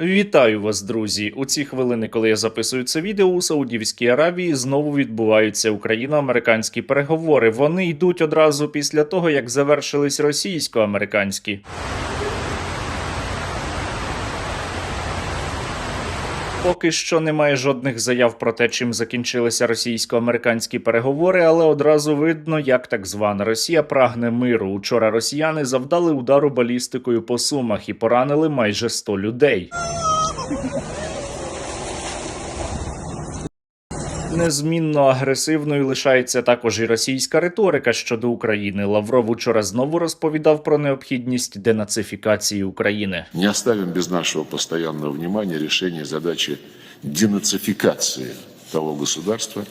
Вітаю вас, друзі! У ці хвилини, коли я записую це відео, у Саудівській Аравії знову відбуваються україно-американські переговори. Вони йдуть одразу після того, як завершились російсько-американські. Поки що немає жодних заяв про те, чим закінчилися російсько-американські переговори, але одразу видно, як так звана Росія прагне миру. Учора росіяни завдали удару балістикою по сумах і поранили майже 100 людей. Незмінно агресивною лишається також і російська риторика щодо України. Лавров учора знову розповідав про необхідність денацифікації України. Не оставим без нашого постоянного внимания рішення задачі денацифікації того государства,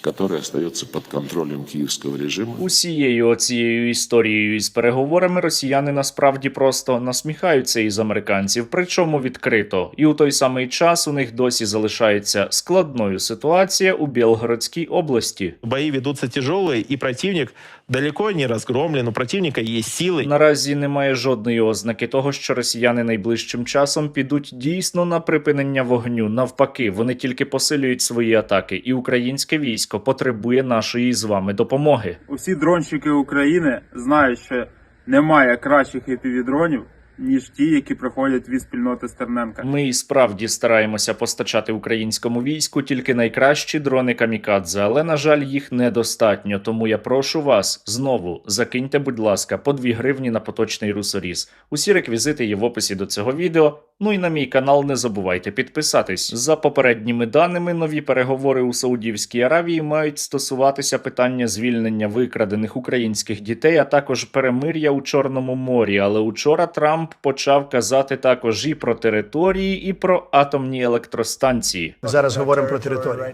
которое остается под контролем київського режиму. Усією оцією історією із переговорами росіяни насправді просто насміхаються із американців, причому відкрито. І у той самий час у них досі залишається складною ситуація у Білгородській області. Бої ведуться тяжелі, і противник далеко не розгромлен, У противника є сили. Наразі немає жодної ознаки того, що росіяни найближчим часом підуть дійсно на припинення вогню. Навпаки, вони тільки посилюють свої атаки, і українське військо потребує нашої з вами допомоги. Усі дронщики України знають, що немає кращих епівідронів, ніж ті, які приходять від спільноти Стерненка. Ми і справді стараємося постачати українському війську тільки найкращі дрони камікадзе, але на жаль, їх недостатньо. Тому я прошу вас знову закиньте, будь ласка, по 2 гривні на поточний русоріз. Усі реквізити є в описі до цього відео. Ну і на мій канал не забувайте підписатись. За попередніми даними, нові переговори у Саудівській Аравії мають стосуватися питання звільнення викрадених українських дітей, а також перемир'я у Чорному морі. Але учора Трамп почав казати також і про території, і про атомні електростанції. Зараз говоримо про територію.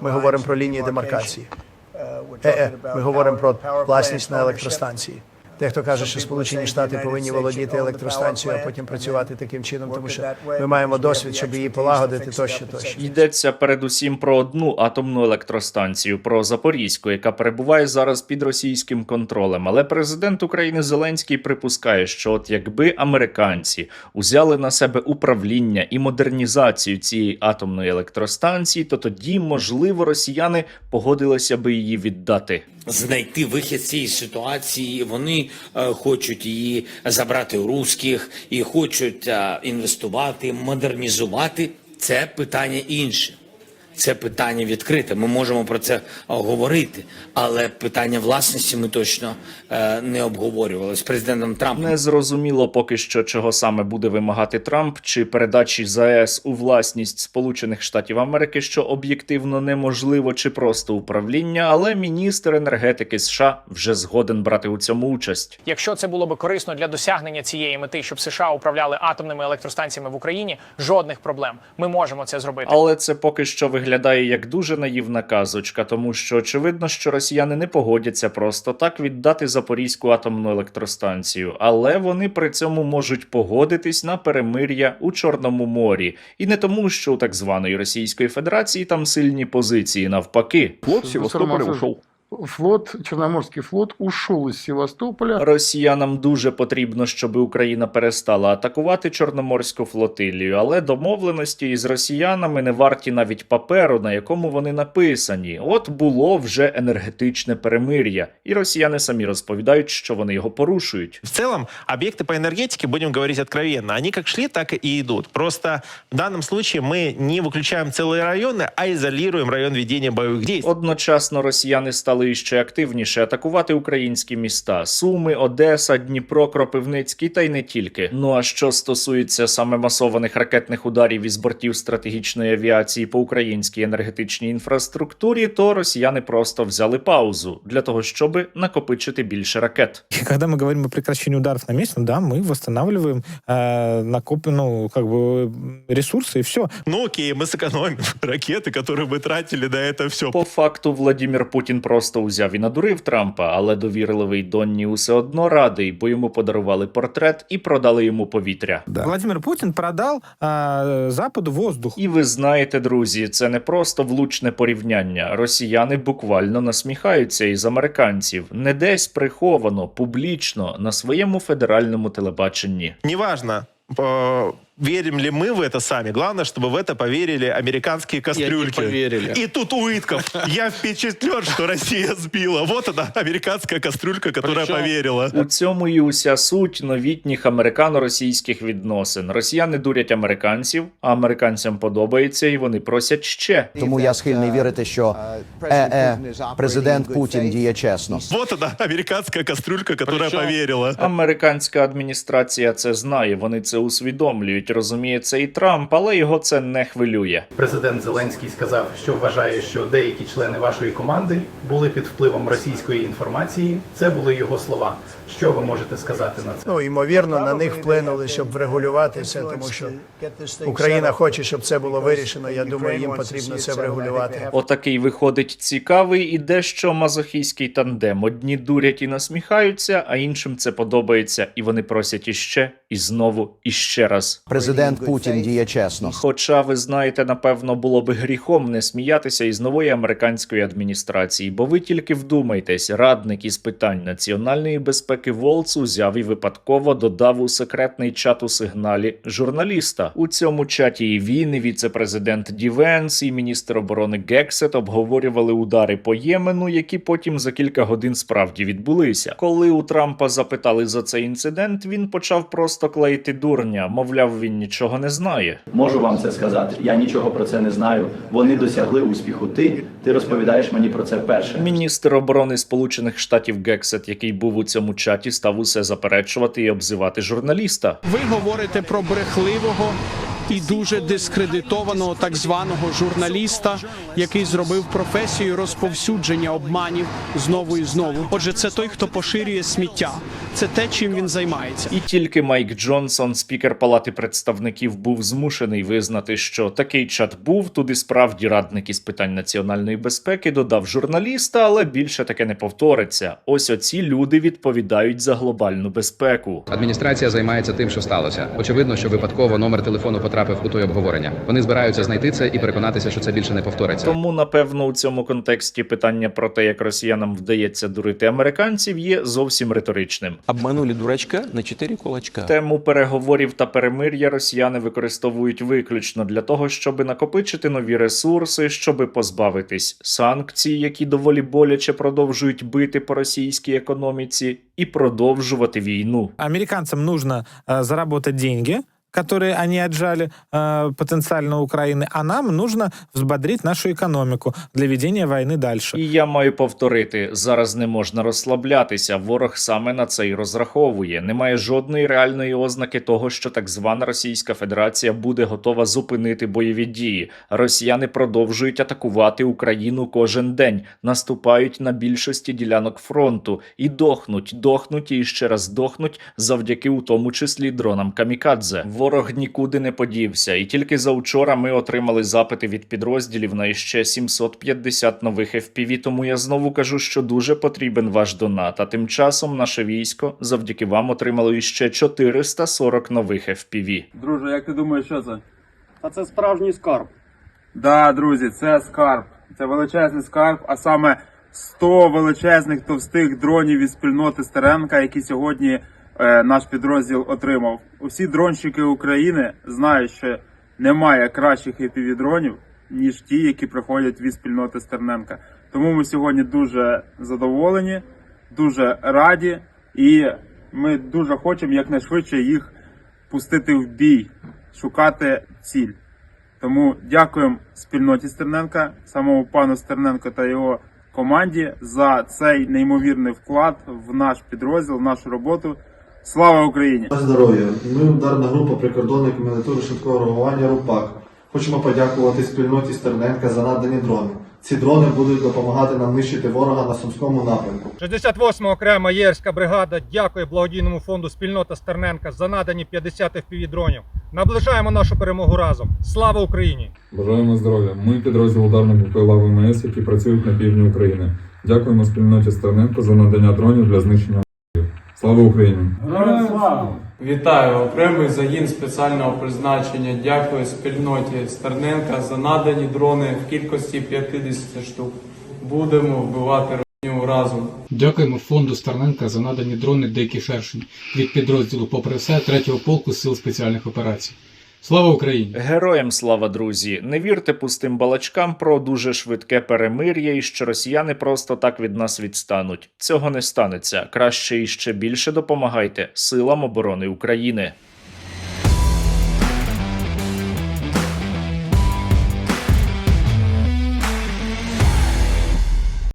Ми говоримо про лінії демаркації. Е-е, ми говоримо про власність на електростанції. Дехто каже, що Сполучені Штати повинні володіти електростанцією, а потім працювати таким чином, тому що ми маємо досвід, щоб її полагодити тощо, тощо. Йдеться передусім про одну атомну електростанцію, про Запорізьку, яка перебуває зараз під російським контролем. Але президент України Зеленський припускає, що от якби американці узяли на себе управління і модернізацію цієї атомної електростанції, то тоді, можливо, росіяни погодилися би її віддати. Знайти вихід з цієї ситуації. Вони е, хочуть її забрати у русських і хочуть е, інвестувати, модернізувати. Це питання інше. Це питання відкрите. Ми можемо про це говорити, але питання власності ми точно е, не обговорювали з президентом Трампом. Не зрозуміло поки що, чого саме буде вимагати Трамп, чи передачі ЗАЕС у власність Сполучених Штатів Америки, що об'єктивно неможливо, чи просто управління. Але міністр енергетики США вже згоден брати у цьому участь. Якщо це було би корисно для досягнення цієї мети, щоб США управляли атомними електростанціями в Україні, жодних проблем. Ми можемо це зробити. Але це поки що виглядає як дуже наївна казочка, тому що очевидно, що росіяни не погодяться просто так віддати Запорізьку атомну електростанцію, але вони при цьому можуть погодитись на перемир'я у Чорному морі, і не тому, що у так званої Російської Федерації там сильні позиції, навпаки. Флот Севастополя ушел Флот, Черноморский флот ушел из Севастополя. Росіянам дуже потрібно, щоб Україна перестала атакувати Чорноморську флотилію, але домовленості із росіянами не варті навіть паперу, на якому вони написані. От було вже енергетичне перемир'я, і росіяни самі розповідають, що вони його порушують. В целом, объекты по энергетике, будем говорить откровенно, они как шли, так и идут. Просто в данном случае мы не выключаем целые районы, а изолируем район ведения боевых действий. Одночасно росіяни стали іще активніше атакувати українські міста: Суми, Одеса, Дніпро, Кропивницький та й не тільки. Ну а що стосується саме масованих ракетних ударів із бортів стратегічної авіації по українській енергетичній інфраструктурі, то росіяни просто взяли паузу для того, щоб накопичити більше ракет. И когда мы говорим о прекращении ударов на месте, ну да, мы восстанавливаем э, накоп, ну, как бы ресурсы и все. Ну окей, мы сэкономим ракеты, которые мы тратили на это все. По факту, Владімір Путін просто узяв і надурив Трампа, але довірливий Донні усе одно радий, бо йому подарували портрет і продали йому повітря. Владимир Путин продал э, Западу воздух. І ви знаєте, друзі, це не просто влучне порівняння. Росіяни буквально насміхаються із американців, не десь приховано, публічно на своєму федеральному телебаченні. Неважно, верим ли мы в это сами. Главное, чтобы в это поверили американские кастрюльки. поверили. И тут Уитков. Я впечатлен, что Россия сбила. Вот она, американская кастрюлька, которая Причем- поверила. У цьому і уся суть новітніх американо-російських відносин. Росіяни дурять американців, а американцям подобається, і вони просять ще. Тому я схильний вірити, що е, е, президент Путін діє чесно. Вот она, американская кастрюлька, которая Причем- поверила. Американська адміністрація це знає, вони це усвідомлюють. Розуміє це і Трамп, але його це не хвилює. Президент Зеленський сказав, що вважає, що деякі члени вашої команди були під впливом російської інформації. Це були його слова. Що ви можете сказати на це? Ну, ймовірно, на них вплинули, щоб врегулювати це, тому що Україна хоче, щоб це було вирішено. Я думаю, їм потрібно це врегулювати. Отакий виходить цікавий і дещо мазохійський тандем. Одні дурять і насміхаються, а іншим це подобається, і вони просять іще, і знову, і ще раз. Президент Путін діє чесно. Хоча ви знаєте, напевно, було би гріхом не сміятися із нової американської адміністрації, бо ви тільки вдумайтесь, радник із питань національної безпеки Волц узяв і випадково додав у секретний чат у сигналі журналіста. У цьому чаті і він, і віце-президент Дівенс, і міністр оборони Гексет обговорювали удари по Ємену, які потім за кілька годин справді відбулися. Коли у Трампа запитали за цей інцидент, він почав просто клеїти дурня, мовляв, він нічого не знає. Можу вам це сказати. Я нічого про це не знаю. Вони досягли успіху. Ти ти розповідаєш мені про це перше. Міністр оборони Сполучених Штатів Гексет, який був у цьому чаті, став усе заперечувати і обзивати журналіста. Ви говорите про брехливого і дуже дискредитованого так званого журналіста, який зробив професію розповсюдження обманів знову і знову. Отже, це той, хто поширює сміття. Це те, чим він займається. І тільки Майк Джонсон, спікер Палати представників, був змушений визнати, що такий чат був. Туди справді радник із питань національної безпеки додав журналіста, але більше таке не повториться. Ось оці люди відповідають за глобальну безпеку. Адміністрація займається тим, що сталося. Очевидно, що випадково номер телефону потрапив у той обговорення. Вони збираються знайти це і переконатися, що це більше не повториться. Тому, напевно, у цьому контексті питання про те, як росіянам вдається дурити американців, є зовсім риторичним. Обманули дурачка на чотири кулачка. Тему переговорів та перемир'я росіяни використовують виключно для того, щоб накопичити нові ресурси, щоб позбавитись санкцій, які доволі боляче продовжують бити по російській економіці, і продовжувати війну. Американцам нужно э, заработать деньги, которые они отжали э, потенциально у Украины, а нам нужно взбодрить нашу экономику для ведения войны дальше. І я маю повторити: зараз не можна розслаблятися. Ворог саме на це й розраховує. Немає жодної реальної ознаки того, що так звана Російська Федерація буде готова зупинити бойові дії. Росіяни продовжують атакувати Україну кожен день, наступають на більшості ділянок фронту і дохнуть, дохнуть і ще раз дохнуть завдяки у тому числі дронам Камікадзе. Ворог нікуди не подівся, і тільки завчора ми отримали запити від підрозділів на іще 750 нових FPV, Тому я знову кажу, що дуже потрібен ваш донат. А тим часом наше військо завдяки вам отримало іще 440 нових FPV. Друже, як ти думаєш, що це? Та це справжній скарб. Да, друзі, це скарб. Це величезний скарб, а саме 100 величезних товстих дронів від спільноти Стеренка, які сьогодні наш підрозділ отримав. Усі дронщики України знають, що немає кращих епівідронів, ніж ті, які приходять від спільноти Стерненка. Тому ми сьогодні дуже задоволені, дуже раді, і ми дуже хочемо якнайшвидше їх пустити в бій, шукати ціль. Тому дякуємо спільноті Стерненка, самому пану Стерненко та його команді за цей неймовірний вклад в наш підрозділ, в нашу роботу. Слава Україні! Здоров'я. Ми ударна група прикордонної комендатури швидкого реагування РУПАК. Хочемо подякувати спільноті Стерненка за надані дрони. Ці дрони будуть допомагати нам нищити ворога на Сумському напрямку. 68 окрема єрська бригада дякує благодійному фонду спільнота Стерненка за надані 50 FPV дронів. Наближаємо нашу перемогу разом. Слава Україні! Бажаємо здоров'я. Ми підрозділ ударних БПЛА ВМС, які працюють на півдні України. Дякуємо спільноті Стерненко за надання дронів для знищення. Слава Україні! Вітаю окремий загін спеціального призначення. Дякую спільноті Стерненка за надані дрони в кількості 50 штук. Будемо вбивати родню разом. Дякуємо фонду Стерненка за надані дрони Дикий Шершень від підрозділу попри все 3-го полку сил спеціальних операцій. Слава Україні! Героям слава, друзі! Не вірте пустим балачкам про дуже швидке перемир'я і що росіяни просто так від нас відстануть. Цього не станеться. Краще і ще більше допомагайте силам оборони України.